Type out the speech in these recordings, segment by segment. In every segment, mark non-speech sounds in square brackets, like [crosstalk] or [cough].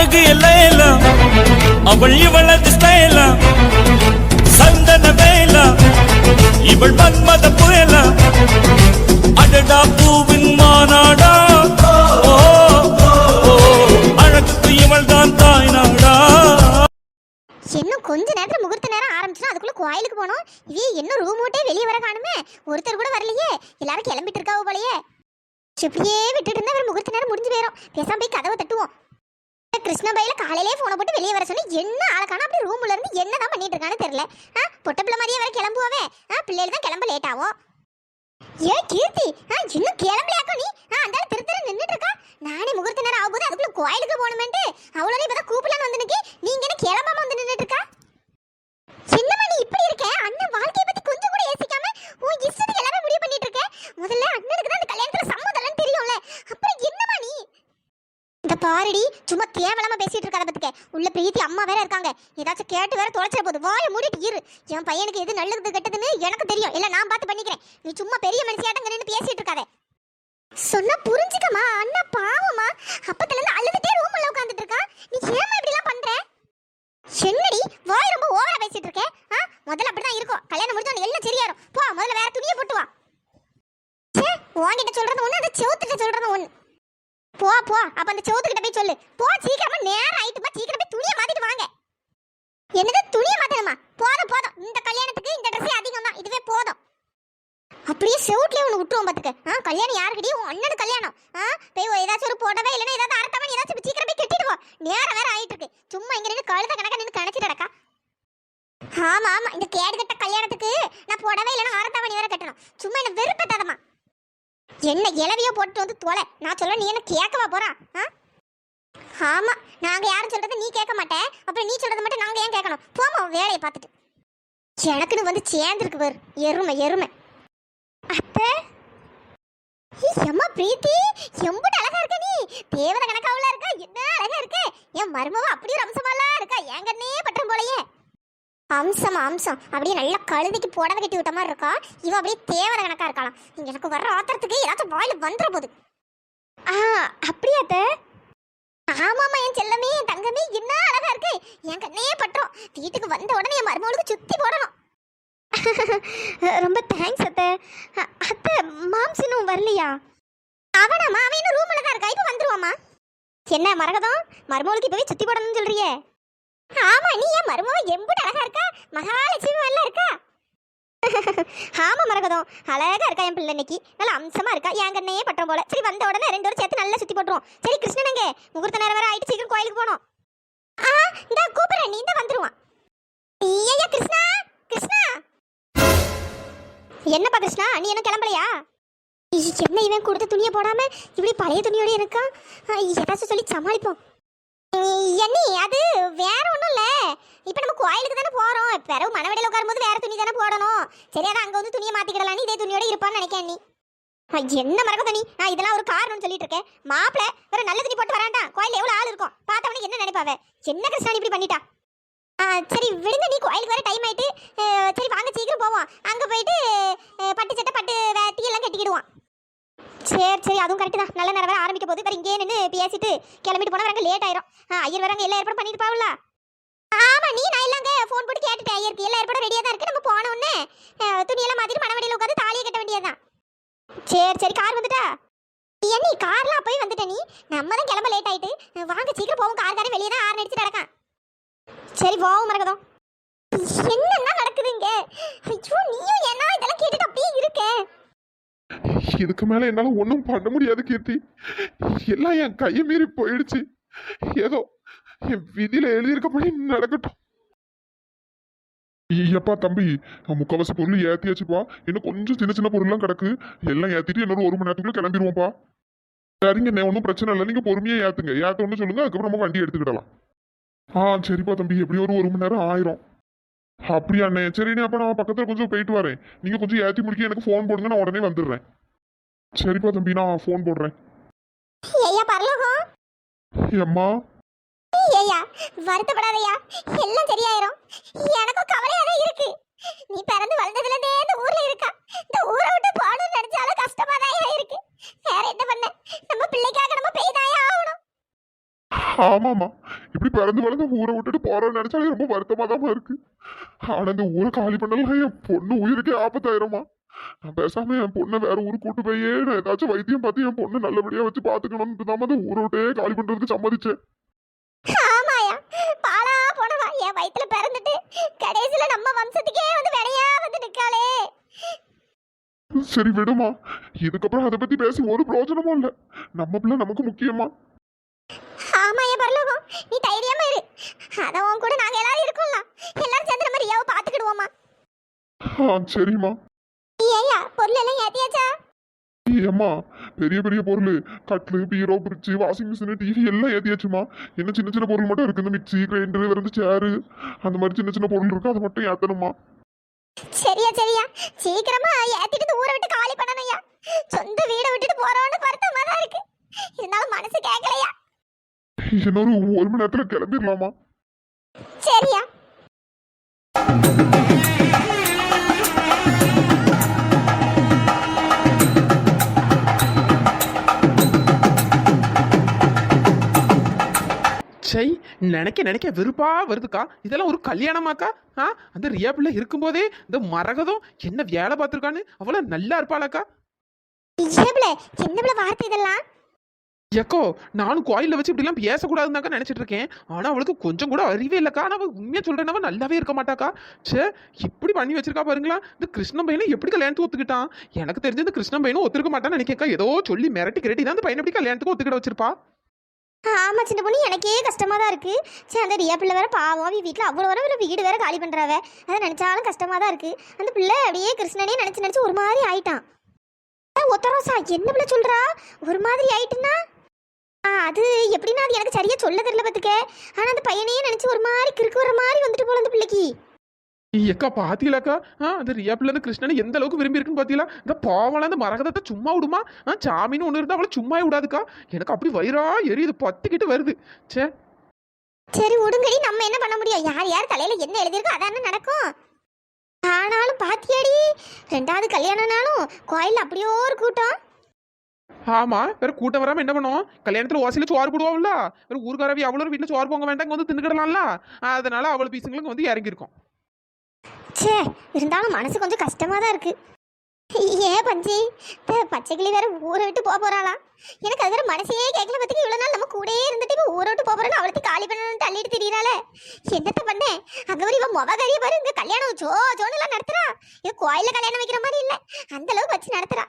அழகு எல்லாம் அவள் இவளது ஸ்டைலா சந்தன வேலா? இவள் மன்மத புயலா அடடா பூவின் மாநாடா அழகுக்கு இவள் தான் தாய் நாடா இன்னும் கொஞ்ச நேரத்துல முகூர்த்த நேரம் ஆரம்பிச்சிடும் அதுக்குள்ள கோயிலுக்கு போனோம். இவே இன்னும் ரூம் விட்டே வெளியே வர காணுமே? ஒருத்தர் கூட வரலையே. எல்லாரும் கிளம்பிட்டு இருக்காவோ போலயே. இப்படியே விட்டுட்டு இருந்தா வேற முகூர்த்த நேரம் முடிஞ்சு போயிடும் பேசாம போய் கதவை தட்டுவோம். கிருஷ்ண பையில காலையிலே போனை போட்டு வெளியே வர சொல்லி என்ன ஆளுக்கான அப்படி ரூம்ல இருந்து என்னதான் பண்ணிட்டு இருக்கான்னு தெரியல. ஆ பொட்ட பிள்ளை மாதிரியே வர கிளம்புவாவே? ஆ பிள்ளைகள் தான் கிளம்ப லேட் ஆகும். ஏ கீர்த்தி! ஆ இன்னும் கிளம்பலையாக்கோ நீ? ஆ அந்த திரு திரு நின்னுட்டு இருக்கா? நானே முகூர்த்த நேரம் ஆகும்போது அதுக்குள்ள கோயிலுக்கு போகணுமேன்ட்டு. அவ்வளோ இப்பதான் கூப்பிடலான்னு வந்து நிக்கி. நீங்க என்ன கிளம்பாம வந்து நின்னுட்டு இருக்கா என்னம்மா நீ இப்படி இருக்க அண்ணன் வாழ்க்கைய பத்தி கொஞ்சம் கூட யோசிக்காம உன் இஷ்டத்துக்கு எல்லாமே முடிவு பண்ணிட்டு இருக்க முதல்ல அண்ணனுக்கு தான் இந்த கல்யாணத்துல சம்மதம் இல்லைன்னு தெரியும்ல அப்புறம் என்னம்மா நீ இந்த பாருடி சும்மா கேவலமாக பேசிட்டு இருக்காத பத்துக்க. உள்ள பிரீத்தி அம்மா வேற இருக்காங்க. ஏதாச்சும் கேட்டு வேற தொலைச்சிட போகுது. வாய மூடிட்டு இரு. என் பையனுக்கு எது நல்லது கெட்டதுன்னு எனக்கு தெரியும். இல்ல நான் பார்த்து பண்ணிக்கிறேன். நீ சும்மா பெரிய மனுஷியாட்டம் நின்று பேசிட்டு இருக்காத. சொன்னா புரிஞ்சுக்கமா அண்ணா பாவமா அப்பத்துல இருந்து அழுதுட்டே ரூம்ல உட்காந்துட்டு இருக்கா. நீ ஏமா இப்படி எல்லாம் பண்ற? என்னடி? வாய் ரொம்ப ஓவரா பேசிட்டு இருக்கேன் ஆ? முதல்ல அப்படிதான் இருக்கும். கல்யாணம் முடிஞ்சு எல்லாம் சரியாயிரும். போ முதல்ல வேற துணியை போட்டு வா. ச்சே உன்கிட்ட சொல்றது ஒண்ணு அந்த செவுத்துட்ட சொல்றது ஒண்ணு. போ போ. அப்ப அந்த கிட்ட போய் சொல்லு. போ சீக்கிரமா நேரம் ஆயிட்டுமா சீக்கிரம் போய் துணியை மாத்திட்டு வாங்க. என்னது? துணியை மாத்தணுமா? போதும் போதும். இந்த கல்யாணத்துக்கு இந்த ட்ரெஸ் அதிகம் தான் இதுவே போதும். அப்படியே செவுட்லயே ஒன்று விட்டுருவோம் பார்த்துக்க ஆ கல்யாணம் யாருக்கிட்டயும்? உன் அண்ணனுக்கு கல்யாணம். ஆ போய் ஏதாச்சும் ஒரு புடவை இல்லைன்னா ஏதாவது அர்த்தம் ஏதாச்சும் சீக்கிரம் போய் கட்டிட்டு போ நேரம் வேற ஆயிட்டு இருக்கு சும்மா இங்க நின்று கழுத கணக்க நின்று கணச்சிட்டு கிடக்கா. ஆமா ஆமா. இந்த கேடு கட்ட கல்யாணத்துக்கு நான் புடவை இல்லைன்னா ஆரத்தாவணி வேற கட்டணும். சும்மா என்ன வெறுப்பத்தாதமா என்ன இளவியோ போட்டு வந்து தொலை. நான் சொல்ல நீ என்ன கேட்கவா போறா? ஆ? ஆமா நாங்க யாரும் சொல்றது நீ கேட்க மாட்டேன் அப்புறம் நீ சொல்றது மட்டும் நாங்க ஏன் கேட்கணும்? போமா வேலையை பார்த்துட்டு. எனக்குன்னு வந்து சேர்ந்துருக்கு பாரு எருமை எருமை. அப்ப? எம்மா பிரீத்தி? எம்புட்டு அழகா இருக்க நீ? தேவத கணக்காவுல இருக்கா? என்ன அழகா இருக்கு? என் மருமவ அப்படியே ஒரு அம்சமாலாம் இருக்கா? என் கண்ணே பட்டம் போலயே. அம்சம் அம்சம். அப்படியே நல்லா கழுதிக்கு புடவை கட்டி விட்ட மாதிரி இருக்கா? இவ அப்படியே தேவத கணக்கா இருக்கலாம் எனக்கு வர்ற ஆத்திரத்துக்கு ஏதாச்சும் வாயில வந்துட போகுது ஆ அப்படியா அத்த? ஆமாமா என் செல்லமே என் தங்கமே என்ன அழகா இருக்கு. என் கண்ணே பட்டுரும். வீட்டுக்கு வந்த உடனே என் மருமகளுக்கு சுத்தி போடணும். ரொம்ப தேங்க்ஸ் அத்தை. அத்தை மாம்ஸ் இன்னும் வரலையா? அவனாமா அவன் இன்னும் ரூம்ல தான் இருக்கா. இப்போ வந்துருவாமா என்ன மரகதம்? மருமகளுக்கு இப்பவே சுத்தி போடணும்னு சொல்றியே. ஆமா நீ ஏன் மருமக எம்புட்டு அழகா இருக்கா? மகாலட்சுமி நல்லா இருக்கா? [laughs] ஆமா மரகதம். அழகா இருக்கா என் பிள்ளை இன்னைக்கு? நல்லா அம்சமா இருக்கா? என் கண்ணையே பட்டம் போல. சரி வந்த உடனே ரெண்டு பேரும் சேர்த்து நல்லா சுத்தி போட்டுருவோம். சரி கிருஷ்ணனங்க முகூர்த்த நேரம் வேற ஆயிட்டு சீக்கிரம் கோயிலுக்கு போகணும். ஆ இந்த கூப்பிடுறேன். நீ தான் வந்துருவான். ஐயா கிருஷ்ணா! கிருஷ்ணா! என்னப்பா கிருஷ்ணா நீ என்ன கிளம்பலையா? என்ன இவன் கொடுத்த துணியை போடாம இப்படி பழைய துணியோட இருக்கான் ஐய், ஏதாச்சும் சொல்லி சமாளிப்போம். என்னி அது வேற ஒன்றும் இல்லை. இப்போ நம்ம கோயிலுக்கு தானே போகிறோம் பிறகு மனவடையில் உட்காரும்போது வேற துணி தானே போடணும். சரி அதான் அங்கே வந்து துணியை மாற்றிக்கிடலான்னு இதே துணியோட இருப்பான்னு நினைக்கேன் நீ. என்ன மறக்க தண்ணி? நான் இதெல்லாம் ஒரு காரணம்னு சொல்லிட்டு இருக்கேன். மாப்பிள வேற நல்ல துணி போட்டு வராண்டா கோயில் எவ்வளோ ஆள் இருக்கும். பார்த்தவனே என்ன நினைப்பாவே? என்ன கிருஷ்ணா இப்படி பண்ணிட்டா? ஆ சரி விடுங்க நீ. கோயிலுக்கு வேற டைம் ஆயிட்டு சரி வாங்க சீக்கிரம் போவோம். அங்கே போயிட்டு பட்டு சட்டை பட்டு வேட்டி எல்லாம் கட்டிக்கிடுவான். சரி சரி அதுவும் கரெக்ட் தான். நல்ல நேரம் வேற ஆரம்பிக்க போது வேற இங்கே நின்று பேசிட்டு கிளம்பிட்டு போனா வேற லேட் ஆயிரும். ஐயர் வேற அங்க எல்லா ஏற்பாடும் பண்ணிட்டு பாவல. ஆமா நீ நான் எல்லாங்க ஃபோன் போட்டு கேட்டுட்டேன். ஐயருக்கு எல்லா ஏற்பாடும் ரெடியா தான் இருக்கு. நம்ம போன உடனே துணியெல்லாம் மாதிரி மனவடியில் உட்காந்து தாலியை கட்ட வேண்டியதுதான். சரி சரி கார் வந்துட்டா? ஏன் நீ கார்லாம் போய் வந்துட்ட நீ? நம்ம தான் கிளம்ப லேட் ஆயிட்டு. வாங்க சீக்கிரம் போவோம். கார் காரே வெளியே தான் ஆறு அடிச்சு நடக்கான். சரி போவோம் மறக்கதும் என்னென்ன நடக்குதுங்க ஐயோ நீயும் என்ன இதெல்லாம் கேட்டுட்டு அப்படியே இருக்க இதுக்கு மேல என்னால ஒன்றும் பண்ண முடியாது கீர்த்தி. எல்லாம் என் கையை மீறி போயிடுச்சு. ஏதோ என் விதியில எழுதியிருக்கப்படி நடக்கட்டும். ஐயப்பா தம்பி முக்கால்வாசி பொருள் ஏற்றியாச்சுப்பா இன்னும் கொஞ்சம் சின்ன சின்ன பொருள்லாம் கிடக்கு. எல்லாம் ஏற்றிட்டு இன்னொரு ஒரு மணி நேரத்துக்குள்ள கிளம்பிடுவோம்ப்பா சரிங்க ஒன்றும் பிரச்சனை இல்லை. நீங்கள் பொறுமையாக ஏத்துங்க. ஏத்த சொல்லுங்கள் அதுக்கப்புறம் நம்ம வண்டி எடுத்துக்கிடலாம். ஆ சரிப்பா தம்பி. எப்படியோ ஒரு ஒரு மணி நேரம் ஆயிரும். அப்படியாண்ணே சரிண்ணே அப்போ நான் பக்கத்தில் கொஞ்சம் போயிட்டு வரேன். நீங்கள் கொஞ்சம் ஏற்றி முடிக்க எனக்கு ஃபோன் போடுங்க நான் உடனே வந்துடுறேன். சரிப்பா தம்பி நான் ஃபோன் போடுறேன். ஐயா பரலோகம். அம்மா ஐயா வருத்தப்படாதயா எல்லாம் சரியாயிரும். எனக்கும் கவலையா தான் இருக்கு. நீ பிறந்து வளர்ந்ததுல இருந்தே இந்த ஊர்ல இருக்கா? இந்த ஊரை விட்டு போகணும்னு நினைச்சாலும் கஷ்டமா தான் இருக்கு. வேற என்ன பண்ண? நம்ம பிள்ளைக்காக நம்ம பெய்தாயா ஆகணும். ஆமாம்மா. இப்படி பிறந்து வளர்ந்து ஊரை விட்டுட்டு போறோம்னு நினைச்சாலே ரொம்ப வருத்தமா தான் இருக்கு. ஆனா இந்த ஊரை காலி பண்ணலாம் என் பொண்ணு உயிருக்கே ஆபத்தாயிரமா நான் பேசாம என் பொண்ணை வேற ஊருக்கு கூட்டு போயே நான் ஏதாச்சும் வைத்தியம் பார்த்து என் பொண்ணு நல்லபடியா வச்சு பாத்துக்கணும்னு தான் அந்த ஊரை விட்டே காலி பண்றதுக்கு சம்மதிச்சேன். ஆமாயா பாலா போனவா? என் வயித்துல பிறந்துட்டு கடைசியில நம்ம வம்சத்துக்கே வந்து விடையா வந்து நிக்காளே. சரி விடுமா. இதுக்கப்புறம் அதை பத்தி பேசி ஒரு பிரயோஜனமும் இல்ல. நம்ம பிள்ளை நமக்கு முக்கியமா? ஆமாயா பரலோகம். நீ தைரியமா இரு. அதான் உன் கூட நாங்க எல்லாரும் இருக்கோம்ல எல்லாரும் சேர்ந்து நம்ம ரியாவை பாத்துக்கிடுவோமா ஆ சரிம்மா. ஏயா பொருள் எல்லாம் ஏத்தியாச்சா? ஏம்மா பெரிய பெரிய பொருள் கட்லு bureau fridge washing machine TV எல்லாம் ஏத்தியாச்சுமா என்ன சின்ன சின்ன பொருள் மட்டும் இருக்கு இந்த மிக்சி கிரைண்டர் வேற இந்த சேரு அந்த மாதிரி சின்ன சின்ன பொருள் இருக்கு அதை மட்டும் ஏத்தணுமா சரியா சரியா. சீக்கிரமா ஏத்திட்டு ஊரை விட்டு காலி பண்ணணும்யா சொந்த வீடை விட்டுட்டு போறோம்னு வருத்தமா தான் இருக்கு. இருந்தாலும் மனசு கேட்கலையா இன்னொரு ஒரு மணி நேரத்துல கிளம்பிடலாமா? சரியா. நினைக்க நினைக்க வெறுப்பா வருதுக்கா? இதெல்லாம் ஒரு கல்யாணமாக்கா? ஆ? அந்த ரியா பிள்ளை இருக்கும்போதே இந்த மரகதம் என்ன வேலை பார்த்துருக்கான்னு அவ்வளோ நல்லா இருப்பாளாக்கா? என்ன வார்த்தை இதெல்லாம்? எக்கோ நானும் கோயிலில் வச்சு இப்படிலாம் பேசக்கூடாதுனாக்கா நினச்சிட்டு இருக்கேன் ஆனால் அவளுக்கு கொஞ்சம் கூட அறிவே இல்லைக்கா. ஆனால் அவள் உண்மையாக சொல்கிறேன்னவ நல்லாவே இருக்க மாட்டாக்கா. ச்சே இப்படி பண்ணி வச்சிருக்கா பாருங்களா. இந்த கிருஷ்ணன் பையனை எப்படி கல்யாணத்துக்கு ஒத்துக்கிட்டான்? எனக்கு தெரிஞ்சு இந்த கிருஷ்ணன் பையனும் ஒத்துக்க மாட்டான்னு நினைக்கக்கா. ஏதோ சொல்லி மிரட்டி கிரட்டி தான் அந்த பையனை எப்படி கல்யாணத்துக்கு ஒத்துக்கிட வச்சிருப்பா? ஆமாம் சின்ன பொண்ணு எனக்கே கஷ்டமாக தான் இருக்குது சரி அந்த ரியா பிள்ளை வேற பாவம். அவ வீட்டில் அவ்வளோ வர வீடு வேற காலி பண்ணுறாவ அதை நினச்சாலும் கஷ்டமாக தான் இருக்குது அந்த பிள்ளை அப்படியே கிருஷ்ணனே நினச்சி நினச்சி ஒரு மாதிரி ஆயிட்டான். ஒத்தரோசா என்ன பிள்ளை சொல்கிறா ஒரு மாதிரி ஆயிட்டுன்னா? ஆ, அது எப்படின்னா அது எனக்கு சரியாக சொல்ல தெரியல பார்த்துக்க ஆனால் அந்த பையனையே நினச்சி ஒரு மாதிரி கிறுக்கு வர மாதிரி வந்துட்டு போல அந்த பிள்ளைக்கு. எக்கா பாத்தீங்களாக்கா? ஆ அந்த ரியா பிள்ளை அந்த கிருஷ்ணனை எந்த அளவுக்கு விரும்பி இருக்குன்னு பாத்தீங்களா? இந்த பாவலாம் அந்த மரகதத்தை சும்மா விடுமா? ஆ சாமின்னு ஒன்று இருந்தால் அவளை சும்மா விடாதுக்கா? எனக்கு அப்படி வயிறா எரியுது பத்துக்கிட்டு வருது. ச்சே. சரி விடுங்கடி. நம்ம என்ன பண்ண முடியும்? யார் யார் தலையில என்ன எழுதியிருக்கோ அதானே நடக்கும்? ஆனாலும் பாத்தியாடி ரெண்டாவது கல்யாணம்னாலும் கோயில் அப்படியோ ஒரு கூட்டம். ஆமா வேற கூட்டம் வராம என்ன பண்ணுவோம்? கல்யாணத்துல ஓசையில சோறு போடுவாள்ல வேற ஊருக்காரவி அவ்வளோ வீட்டுல சோறு பொங்க வேண்டாம் இங்க வந்து தின்னுக்கிடலாம்ல. அதனால அவள் பீசுங்களுக்கு வந்து இறங்கியிருக்கோம். ச்சே இருந்தாலும் மனசு கொஞ்சம் கஷ்டமாக தான் இருக்கு. ஏன் பஞ்சி பச்சைக்கிளி வேற ஊரை விட்டு போக போறாளாம் எனக்கு அது வேற மனசையே கேட்கல பத்துக்கு இவ்வளவு நாள் நம்ம கூடயே இருந்துட்டு இப்போ ஊரை விட்டு போக போறோம்னு அவளுக்கு காலி பண்ணணும்னு தள்ளிட்டு திரியறாளே. என்னத்த பண்ணேன் அங்க ஒரு இவன் முக கறிய பாரு இங்க கல்யாணம் ஜோ ஜோன்னு எல்லாம் நடத்துறா. இது கோயில கல்யாணம் வைக்கிற மாதிரி இல்ல. அந்த அளவு வச்சு நடத்துறா.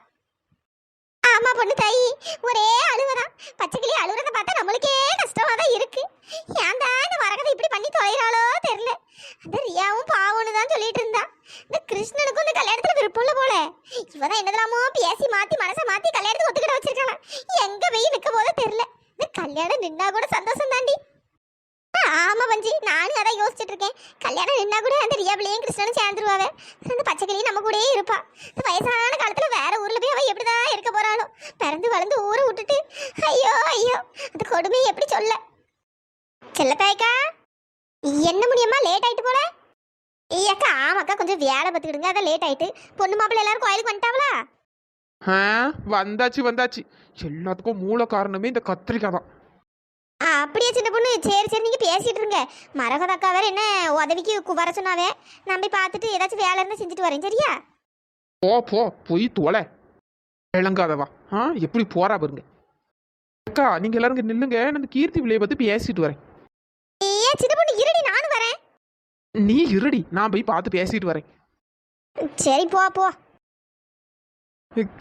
ஆமா பொண்ணு தாயி ஒரே அழுவதான் பச்சைக்கிளி அழுவுறத பார்த்தா நம்மளுக்கே கஷ்டமா தான் இருக்கு. ஏன்டா இந்த வரகதை இப்படி பண்ணி தொலைகிறாளோ தெரியல. அந்த ரியாவும் பாவம்னு தான் சொல்லிட்டு கிருஷ்ணனுக்கும் இந்த கல்யாணத்துல விருப்பம் இல்ல போல. இவதான் என்னதெல்லாமோ பேசி மாத்தி மனசை மாத்தி கல்யாணத்துக்கு ஒத்துக்கிட வச்சிருக்காளாம். எங்க போய் நிக்க போதோ தெரியல. இந்த கல்யாணம் நின்னா கூட சந்தோஷம் தாண்டி. ஆமா பஞ்சி நானும் அதான் யோசிச்சுட்டு இருக்கேன். கல்யாணம் நின்னா கூட அந்த ரியாபிளையும் கிருஷ்ணனும் சேர்ந்துருவாவே. அந்த பச்சைக்கிளியும் நம்ம கூடயே இருப்பா. இந்த வயசான காலத்துல வேற ஊர்ல போய் அவ எப்படிதான் இருக்க போறாளோ. பிறந்து வளர்ந்து ஊரை விட்டுட்டு. ஐயோ ஐயோ அந்த கொடுமையை எப்படி சொல்ல? செல்லத்தாய்க்கா என்ன முடியுமா? லேட் ஆயிட்டு போல? ஐயாக்கா ஆமாக்கா கொஞ்சம் வேலை பார்த்துக்கிடுங்க. அதான் லேட் ஆயிட்டு. பொண்ணு மாப்பிள்ளை எல்லாரும் கோயிலுக்கு வந்துட்டாங்களா? ஆ வந்தாச்சு வந்தாச்சு. எல்லாத்துக்கும் மூல காரணமே இந்த கத்திரிக்காய் தான். ஆ அப்படியே சின்ன பொண்ணு? சரி சரி நீங்க பேசிட்டு இருங்க. மரகத அக்கா வேற என்ன உதவிக்கு கு- வர சொன்னாவே? நான் போய் பார்த்துட்டு ஏதாச்சும் வேலை இருந்தா செஞ்சுட்டு வரேன் சரியா? போ போ போய் தொலை விளங்காதவா? ஆ எப்படி போறா பாருங்க. அக்கா நீங்க எல்லாரும் இங்க நில்லுங்க. நான் இந்த கீர்த்தி பிள்ளைய பத்தி பேசிட்டு வரேன். ஏ சின்ன பொண்ணு இருடி நானும் வரேன் நீ இருடி நான் போய் பார்த்து பேசிட்டு வரேன். சரி போ போ.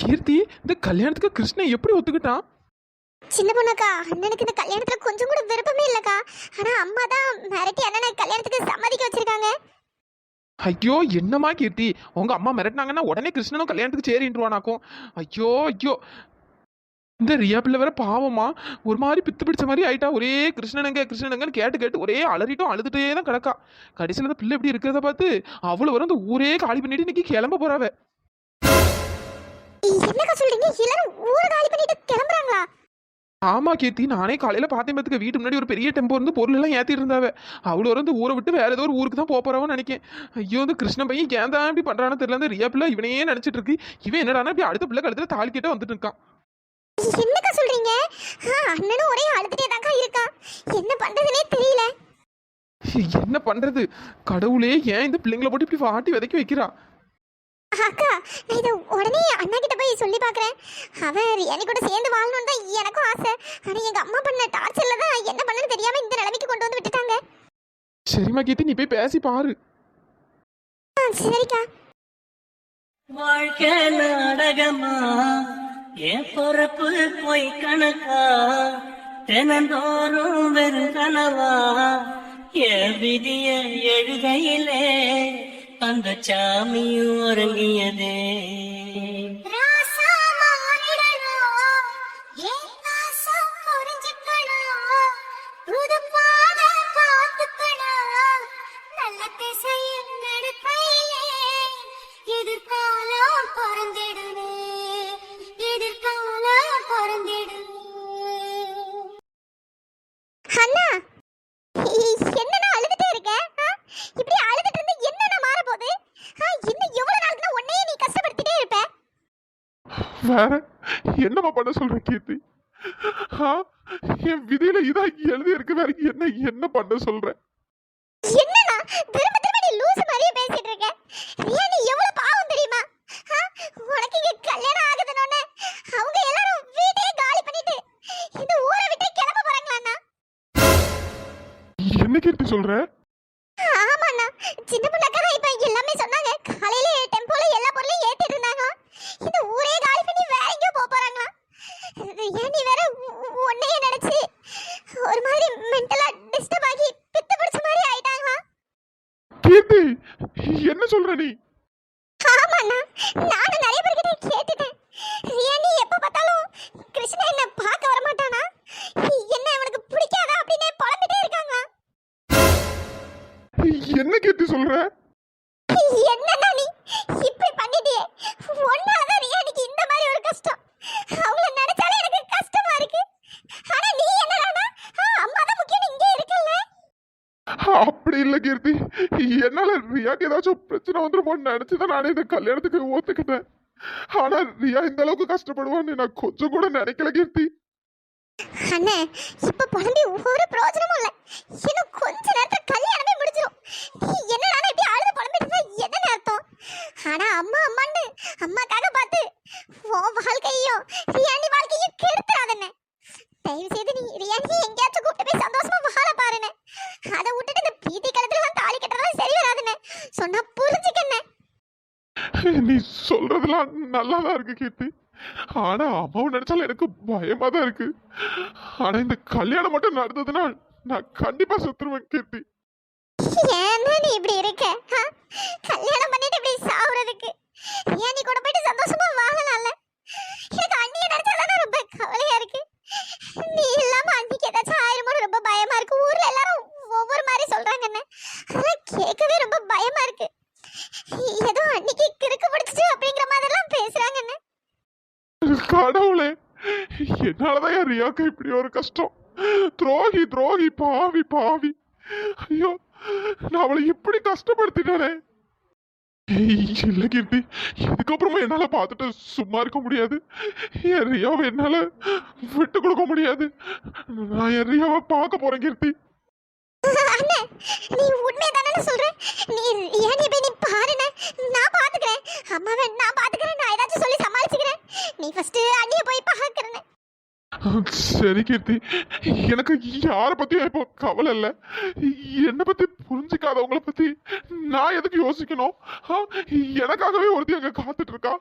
கீர்த்தி இந்த கல்யாணத்துக்கு கிருஷ்ணன் எப்படி ஒத்துக்கிட்டான்? சின்ன பொண்ணுக்கா அண்ணனுக்கு இந்த கல்யாணத்துல கொஞ்சம் கூட விருப்பமே இல்லக்கா. ஆனா அம்மா தான் மிரட்டி அண்ணனை கல்யாணத்துக்கு சம்மதிக்க வச்சிருக்காங்க. ஐயோ என்னம்மா கீர்த்தி? உங்க அம்மா மிரட்டினாங்கன்னா உடனே கிருஷ்ணனும் கல்யாணத்துக்கு சேரின்றுவானாக்கும். ஐயோ ஐயோ. இந்த ரியா பிள்ளை வேற பாவமா ஒரு மாதிரி பித்து பிடிச்ச மாதிரி ஆயிட்டா ஒரே கிருஷ்ணனுங்க கிருஷ்ணனுங்கன்னு கேட்டு கேட்டு ஒரே அலறிட்டும் அழுதுட்டே தான் கிடக்கா. கடைசியில் இந்த பிள்ளை இப்படி இருக்கிறத பார்த்து அவ்வளோ வரும் இந்த ஊரே காலி பண்ணிட்டு இன்னைக்கு கிளம்ப போறாவ என்னக்கா சொல்றீங்க? எல்லாரும் ஊரை காலி பண்ணிட்டு கிளம்புறாங்களா? ஆமா கீர்த்தி. நானே காலையில பார்த்தேன் பார்த்துக்க வீட்டு முன்னாடி ஒரு பெரிய டெம்போ இருந்து பொருள் எல்லாம் ஏத்திட்டு இருந்தாவ அவ்வளோ வந்து ஊரை விட்டு வேற ஏதோ ஒரு ஊருக்கு தான் போறவன்னு நினைக்கேன். ஐயோ இந்த கிருஷ்ண பையன் ஏன் தான் இப்படி பண்றான்னு தெரியல. இந்த ரியா பிள்ளை இவனையே நினைச்சிட்டு இருக்கு. இவன் என்னடானா இப்படி அடுத்த பிள்ளை கழுத்துல தாலி கிட்ட வந்துட்டு இருக்கான். என்னக்கா சொல்றீங்க? அண்ணனும் ஒரே அழுதுட்டே தாக்கா இருக்கான் என்ன பண்றதுனே தெரியல. என்ன பண்றது? கடவுளே ஏன் இந்த பிள்ளைங்களை போட்டு இப்படி வாட்டி விதைக்க வைக்கிறா? அக்கா நான் இதை உடனே அண்ணா கிட்ட போய் சொல்லி பார்க்குறேன். அவன் ரியானி கூட சேர்ந்து வாழணும்னு தான் எனக்கும் ஆசை. ஆனால் எங்கள் அம்மா பண்ண டார்ச்சர்ல தான் என்ன பண்ணணும்னு தெரியாமல் இந்த நிலைமைக்கு கொண்டு வந்து விட்டுட்டாங்க. சரிம்மா கீர்த்தி நீ போய் பேசி பாரு. ஆ சரிக்கா. வாழ்க்கை நாடகமா? என் பொறப்பு போய் கணக்கா? தினந்தோறும் வெறும் கனவா? என் விதிய எழுகையிலே அந்த சாமியும் உறங்கியதே. எதிர்காலம் என்னம்மா பண்ண சொல்ற கீர்த்தி? என் விதியில இதான் எழுதி இருக்கு வேற என்ன என்ன பண்ண சொல்ற? என்னண்ணா திரும்ப திரும்ப நீ லூசு மாதிரியே பேசிட்டு இருக்க. ரியா நீ எவ்வளவு பாவம் தெரியுமா? உனக்கு இங்க கல்யாணம் ஆகுதுன்னு அவங்க எல்லாரும் வீட்டையே காலி பண்ணிட்டு இந்த ஊரை விட்டு கிளம்ப போறாங்களாண்ணா. என்ன கீர்த்தி சொல்ற? ஆமாண்ணா. சின்ன பொண்ணக்கா கீர்த்தி என்னால ரியாக்கு ஏதாச்சும் பிரச்சனை வந்துருமோன்னு நினைச்சுதான் நானே இந்த கல்யாணத்துக்கு ஒத்துக்கிட்டேன். ஆனா ரியா இந்த அளவுக்கு கஷ்டப்படுவான்னு நான் கொஞ்சம் கூட நினைக்கல கீர்த்தி. அண்ணே இப்ப புலம்பி ஒரு பிரயோஜனமும் இல்ல. இன்னும் கொஞ்ச நேரத்துல கல்யாணமே முடிஞ்சிரும். நீ என்னடா இப்படி அழுது புலம்பிட்டு என்ன அர்த்தம்? ஆனா அம்மா அம்மான்னு அம்மாக்காக பார்த்து உன் வாழ்க்கையும் ரியானி வாழ்க்கையும் கெடுத்துறாதண்ணே. தயவு செய்து நீ ரியானி எங்கேயாச்சும் கூப்பிட்டு போய் சந்தோஷமா வாழ பாருண்ணே அதை விட்டுட்டு இந்த பீதி காலத்துல தான் தாலி கட்டுறதெல்லாம் சரி வராதுண்ணே சொன்னா புரிஞ்சுக்கண்ணே நீ சொல்றதெல்லாம் நல்லாதான் இருக்கு கீர்த்தி ஆனா அம்மாவை நினைச்சாலும் எனக்கு பயமா தான் இருக்கு ஆனா இந்த கல்யாணம் மட்டும் நடந்ததுன்னா நான் கண்டிப்பா செத்துருவேன் கீர்த்தி ஏன்னா நீ இப்படி இருக்க? கல்யாணம் பண்ணிட்டு இப்படி சாவுறதுக்கு ஏன் நீ கூட போயிட்டு சந்தோஷமா வாழலாம்ல எனக்கு அண்ணிய நினைச்சாதான் ரொம்ப கவலையா இருக்கு நீ இல்லாம அன்னைக்கு ஏதாச்சும் ஆயிருமோன்னு ரொம்ப பயமா இருக்கு. ஊர்ல எல்லாரும் ஒவ்வொரு மாதிரி சொல்றாங்க என்ன அதெல்லாம் கேட்கவே ரொம்ப பயமா இருக்கு. ஏதோ அன்னைக்கு கிறுக்கு பிடிச்சிச்சு அப்படிங்கிற மாதிரிலாம் பேசுறாங்க என்ன கடவுளே என்னாலதான் என் ரியாக்கு இப்படி ஒரு கஷ்டம். துரோகி துரோகி பாவி பாவி. ஐயோ நான் அவளை இப்படி கஷ்டப்படுத்திட்டானே. இல்லை கீர்த்தி இதுக்கப்புறமா என்னால பார்த்துட்டு சும்மா இருக்க முடியாது. என் ரியாவை விட்டு கொடுக்க முடியாது. நான் என் ரியாவை பார்க்க போகிறேன் கீர்த்தி. நீ உண்மையை தானே சொல்ற? நீ ஏன் போய் நீ பாருண்ணே நான் பாத்துக்கிறேன் அம்மாவை நான் பாத்துக்கிறேன் நான் ஏதாச்சும் சொல்லி சமாளிச்சுக்கிறேன். நீ ஃபர்ஸ்ட் அண்ணிய போய் பாக்குறேன் சரி கீர்த்தி எனக்கு யாரை பற்றியும் இப்போ கவலை இல்லை. என்னை பற்றி புரிஞ்சிக்காதவங்களை பற்றி நான் எதுக்கு யோசிக்கணும்? ஆ, எனக்காகவே ஒருத்தி அங்கே காத்துட்டு இருக்கா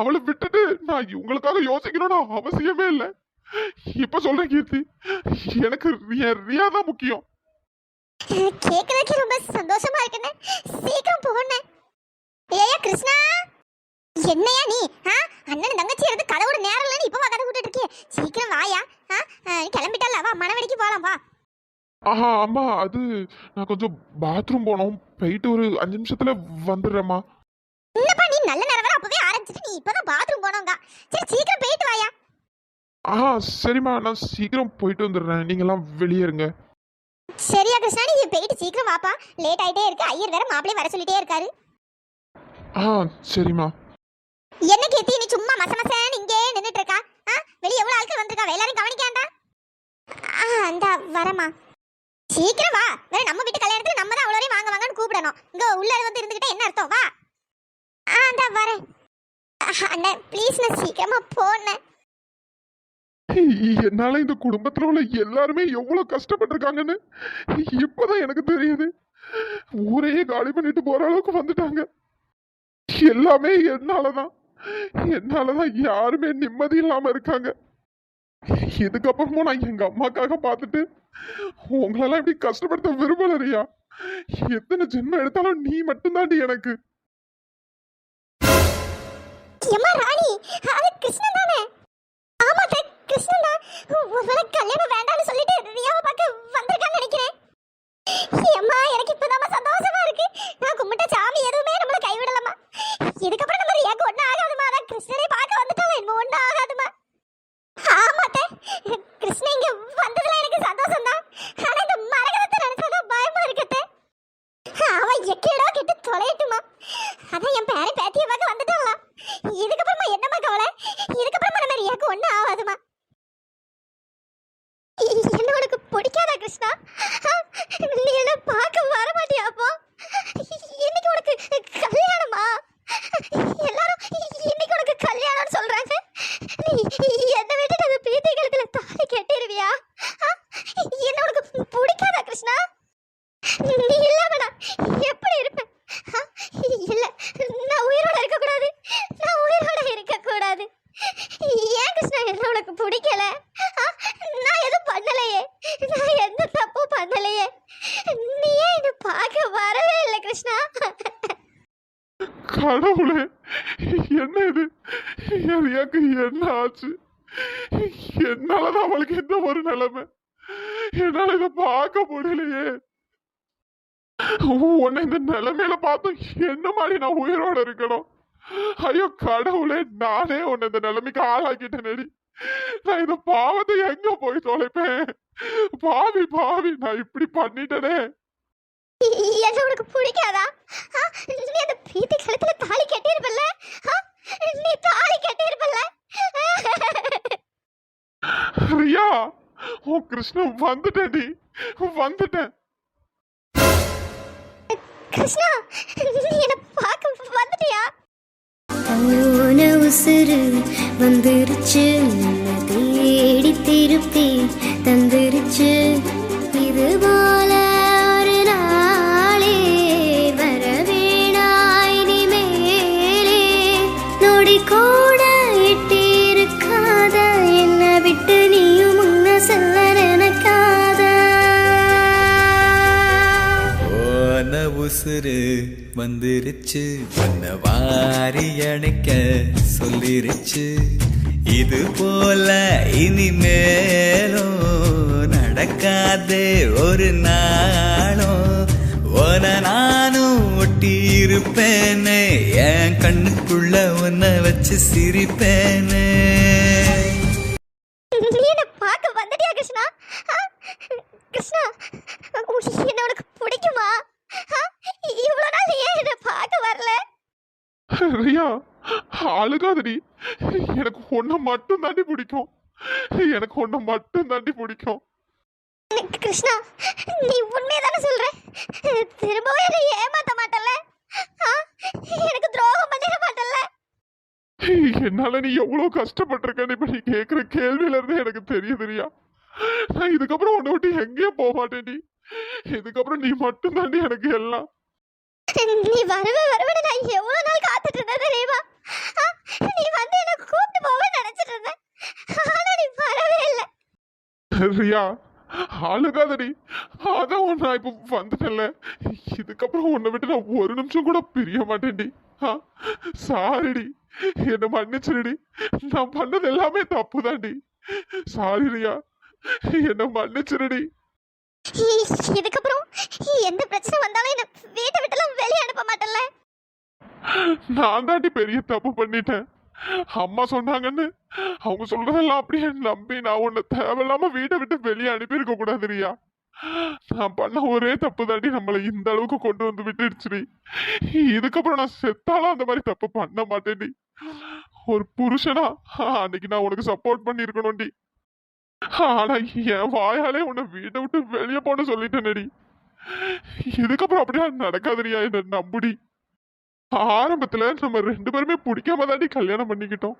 அவளை விட்டுட்டு நான் இவங்களுக்காக யோசிக்கணும்னு அவசியமே இல்லை. இப்போ சொல்கிறேன் கீர்த்தி எனக்கு ரியா தான் முக்கியம். கேக்குறதுக்கு ரொம்ப சந்தோஷமா இருக்குண்ணே. சீக்கிரம் போண்ணே ஏயா கிருஷ்ணா? என்னையா நீ? ஆ? அண்ணன் தங்கச்சி இருந்து கதவோட நேரம் இல்லைன்னு இப்பவா கதை விட்டுட்டு இருக்கிய. சீக்கிரம் வாயா. ஆ? கிளம்பிட்டல்ல வா மணவெடிக்கு போலாம் வா. ஆஹா அம்மா அது நான் கொஞ்சம் பாத்ரூம் போனோம். போயிட்டு ஒரு அஞ்சு நிமிஷத்துல வந்துடுறேம்மா. என்னப்பா நீ? நல்ல நேரம் வரை அப்பவே ஆரம்பிச்சிட்டு நீ இப்பதான் பாத்ரூம் போனோங்க சரி சீக்கிரம் போயிட்டு வாயா. ஆ சரிம்மா நான் சீக்கிரம் போயிட்டு வந்துடுறேன். நீங்கெல்லாம் வெளியே இருங்க. சரியா கிருஷ்ணா நீ போயிட்டு சீக்கிரம் வாப்பா. லேட் ஆயிட்டே இருக்கு. ஐயர் வேற மாப்பிளைய வர சொல்லிட்டே இருக்காரு. ஆ சரிம்மா. என்ன கீர்த்தி நீ சும்மா மச மசன்னு இங்கே நின்றுட்டு இருக்கா ஆ? வெளிய எவ்வளோ ஆட்கள் வந்திருக்கா எல்லாரும் கவனிக்காண்டா ஆ அந்த வரமா சீக்கிரம் வா. வேற நம்ம வீட்டு கல்யாணத்துல நம்ம தான் அவ்வளோ வாங்க வாங்கன்னு கூப்பிடணும். இங்கே உள்ள வந்து இருந்துகிட்டே என்ன அர்த்தம்? வா. ஆ அந்த வரேன். அண்ணே ப்ளீஸ் நான் சீக்கிரமா போனேன் என்னால இந்த குடும்பத்துல உள்ள எல்லாருமே எவ்வளவு கஷ்டப்பட்டிருக்காங்கன்னு இப்பதான் எனக்கு தெரியுது. ஊரையே காலி பண்ணிட்டு போற அளவுக்கு வந்துட்டாங்க. எல்லாமே என்னாலதான். என்னாலதான் யாருமே நிம்மதி இல்லாம இருக்காங்க. இதுக்கப்புறமும் நான் எங்க அம்மாக்காக பார்த்துட்டு உங்களெல்லாம் இப்படி கஷ்டப்படுத்த விரும்பலையா எத்தனை ஜென்மம் எடுத்தாலும் நீ மட்டும்தாண்டி எனக்கு. எம்மா ராணி அது கிருஷ்ணன் தானே? ஆமா அத்தை, கிருஷ்ணன் தான். ஒருவேளை கல்யாணம் வேண்டாம்னு சொல்லிட்டு ரியாவை பார்க்க வந்திருக்கான்னு நினைக்கிறேன். எம்மா எனக்கு இப்பதாம்மா சந்தோஷமா இருக்கு. நான் கும்பிட்ட சாமி எதுவுமே நம்மள கைவிடலாமா இதுக்கப்புறம் நம்ம ரியாக்கு ஒன்றும் ஆகாதுமா. அதான் கிருஷ்ணனை பார்க்க வந்துட்டாலும் இன்னும் ஒன்றும் ஆகாதுமா. ஆமாத்த. அத்தை, கிருஷ்ணன் இங்க வந்ததுல எனக்கு சந்தோஷம் தான் ஆனா இந்த மரகதத்தை நினைச்சாதான் பயமா இருக்கத்தே. அவன் எக்கேடோ கிட்ட தொலையட்டுமா. அதான் என் பேரை பேத்திய பார்க்க வந்துட்டாங்களாம் இதுக்கப்புறமா என்னம்மா கவலை? இதுக்கப்புறமா நம்ம ரியாக்கு ஒன்றும் ஆகாதுமா. என்ன உனக்கு பிடிக்காதா கிருஷ்ணா ஆ, நீ என்ன பார்க்க வர மாட்டியா அப்போ இன்னைக்கு உனக்கு கல்யாணமா எல்லாரும் இன்னைக்கு உனக்கு கல்யாணம்னு சொல்றாங்க நீ என்ன விட்டுட்டு அந்த பிரீத்தி கழுத்துல தாலி கட்டிடுவியா ஆ, என்ன உனக்கு பிடிக்காதா கிருஷ்ணா நீ இல்லாமடா எப்படி இருப்பேன் ஆ, இல்ல நான் உயிரோட இருக்க கூடாது நான் உயிரோட இருக்க கூடாது ஏன் கிருஷ்ணா என்ன உனக்கு பிடிக்கல ஆ, நான் எதுவும் பண்ணலையே நான் எந்த தப்பும் பண்ணலையே நீ ஏன் என்ன பார்க்க வரவே இல்லை கிருஷ்ணா கடவுளே என்ன இது என் ரியாக்கு என்ன ஆச்சு? என்னாலதான் அவளுக்கு எந்த ஒரு நிலைமை? என்னால இதை பார்க்க முடியலையே. உன்னை இந்த நிலைமையில பார்த்தும் என்ன மாதிரி நான் உயிரோட இருக்கணும்? ஐயோ கடவுளே நானே உன்னை இந்த நிலைமைக்கு ஆளாக்கிட்டேனேடி. நான் இந்த பாவத்தை எங்க போய் தொலைப்பேன்? பாவி பாவி நான் இப்படி பண்ணிட்டேனே. என்ன உனக்கு பிடிக்காதா? நீ அந்த பிரீத்தி கழுத்துல தாலி கட்டியிருப்பல்ல? நீ தாலி கட்டியிருப்பல்ல? ரியா ஓ கிருஷ்ணன் வந்துட்டேன்டி வந்துட்டேன் கிருஷ்ணா நீ என்ன பார்க்க வந்துட்டியா? போன உசுறு வந்துருச்சு தேடி திருப்பி தந்துருச்சு வந்துருச்சு. உன்னை வாரி அணைக்க சொல்லிருச்சு. இது போல இனிமேலும் நடக்காதே ஒரு நாளும். உன நானும் ஒட்டி இருப்பேனே என் கண்ணுக்குள்ள உன்னை வச்சு சிரிப்பேனே நீ என்ன பார்க்க வந்துட்டியா கிருஷ்ணா ஆ? கிருஷ்ணா உ- என்ன உனக்கு பிடிக்குமா ஆ? இவ்வளவு நாள் நீ ஏன் என்ன பார்க்க வரல ரியா அழுகாதடி எனக்கு ஒன்ன மட்டும் தாண்டி பிடிக்கும் எனக்கு ஒன்ன பிடிக்கும் கிருஷ்ணா நீ உண்மையதானே சொல்ற? திரும்பவும் என்னை ஏமாத்த மாட்டல்ல? ஆ? எனக்கு துரோகம் பண்ணிட மாட்டல்ல? என்னால நீ எவ்வளவு கஷ்டப்பட்டிருக்கன்னு இப்ப நீ கேக்குற கேள்வியில இருந்து எனக்கு தெரியுது ரியா. நான் இதுக்கப்புறம் உன்னை விட்டு எங்கேயும் போக மாட்டேன்டி இதுக்கப்புறம் நீ மட்டும் தாண்டி எனக்கு எல்லாம். நீ வருவ வருவன்னு நான் எவ்வளவு நாள் காத்துட்டு இருந்தேன் தெரியுமா? நீ வந்து என்ன கூப்பிட்டு போவேன்னு நினைச்சிட்டு இருந்தேன். ஆனா நீ வரவே இல்லை. ரியா அழுகாதடி. அதான் உன் நான் இப்ப வந்துட்டேன்ல. இதுக்கப்புறம் உன்னை விட்டு நான் ஒரு நிமிஷம் கூட பிரிய மாட்டேன்டி. ஆ சாரிடி. என்னை மன்னிச்சிருடி. நான் பண்ணது எல்லாமே தப்பு தாண்டி சாரி ரியா. என்னை மன்னிச்சிருடி. இதுக்கப்புறம் எந்த பிரச்சனை வந்தாலும் என்ன வீட்டை விட்டுலாம் வெளியே அனுப்ப மாட்டல்ல நான் தாண்டி பெரிய தப்பு பண்ணிட்டேன். அம்மா சொன்னாங்கன்னு. அவங்க சொல்றதெல்லாம் அப்படியே நம்பி நான் உன்னை தேவையில்லாம வீட்டை விட்டு வெளியே அனுப்பியிருக்க கூடாது ரியா. நான் பண்ண ஒரே தப்பு தாண்டி நம்மளை இந்த அளவுக்கு கொண்டு வந்து விட்டுடுச்சுடி இதுக்கப்புறம் நான் செத்தாலும் அந்த மாதிரி தப்பு பண்ண மாட்டேன்டி ஒரு புருஷனா அன்னைக்கு நான் உனக்கு சப்போர்ட் பண்ணியிருக்கணும்டி ஆனா என் வாயாலே உன்னை வீட்டை விட்டு வெளியே போன சொல்லிட்டேனடி இதுக்கப்புறம் அப்படியே நடக்காதுரியா என்ன நம்புடி ஆரம்பத்துல நம்ம ரெண்டு பேருமே பிடிக்காம தாண்டி கல்யாணம் பண்ணிக்கிட்டோம்.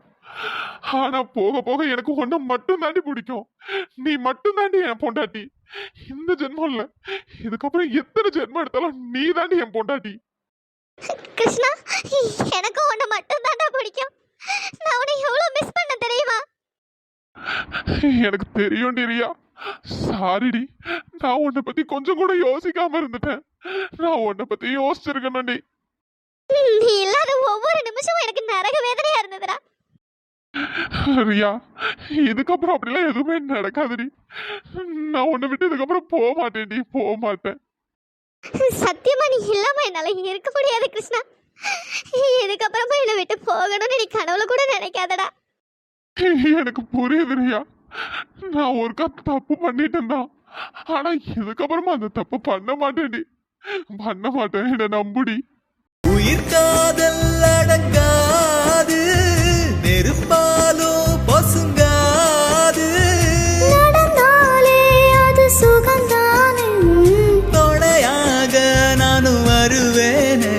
ஆனா போக போக எனக்கு ஒன்ன மட்டும் தாண்டி பிடிக்கும். நீ மட்டும் தாண்டி என் பொண்டாட்டி. இந்த ஜென்மம் இல்ல. இதுக்கப்புறம் எத்தனை ஜென்மம் எடுத்தாலும் நீ தாண்டி என் பொண்டாட்டி. கிருஷ்ணா எனக்கும் உன்னை மட்டும் தாண்டா பிடிக்கும். நான் உன்னை எவ்வளவு மிஸ் பண்ண தெரியுமா? எனக்கு தெரியும் ரியா சாரிடி நான் உன்னை பத்தி கொஞ்சம் கூட யோசிக்காம இருந்துட்டேன். நான் உன்னை பத்தி யோசிச்சிருக்கணும்டி நீ இல்லாத ஒவ்வொரு நிமிஷமும் எனக்கு நரக வேதனையா இருந்ததுடா. ரியா இதுக்கப்புறம் அப்படிலாம் எதுவுமே நடக்காதுடி. நான் உன்னை விட்டு இதுக்கப்புறம் போக மாட்டேன்டி போக மாட்டேன். சத்தியமா நீ இல்லாம என்னால இருக்க முடியாது கிருஷ்ணா. இதுக்கப்புறமா என்னை விட்டு போகணும்னு நீ கனவுல கூட நினைக்காதடா. எனக்கு புரியுது ரியா நான் ஒருக்கா தப்பு பண்ணிட்டேன் தான் ஆனா இதுக்கப்புறமா அந்த தப்பு பண்ண மாட்டேன்டி. பண்ண மாட்டேன் என்ன நம்புடி. காதல் அடங்காது நெருப்பாலும் பொசுங்காது. நடந்தாலே அது சுகந்தானே. துணையாக நானும் வருவேனே.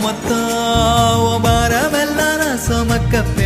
மொத்தம் மரமெல்லாம் நான் சுமக்க பிறவி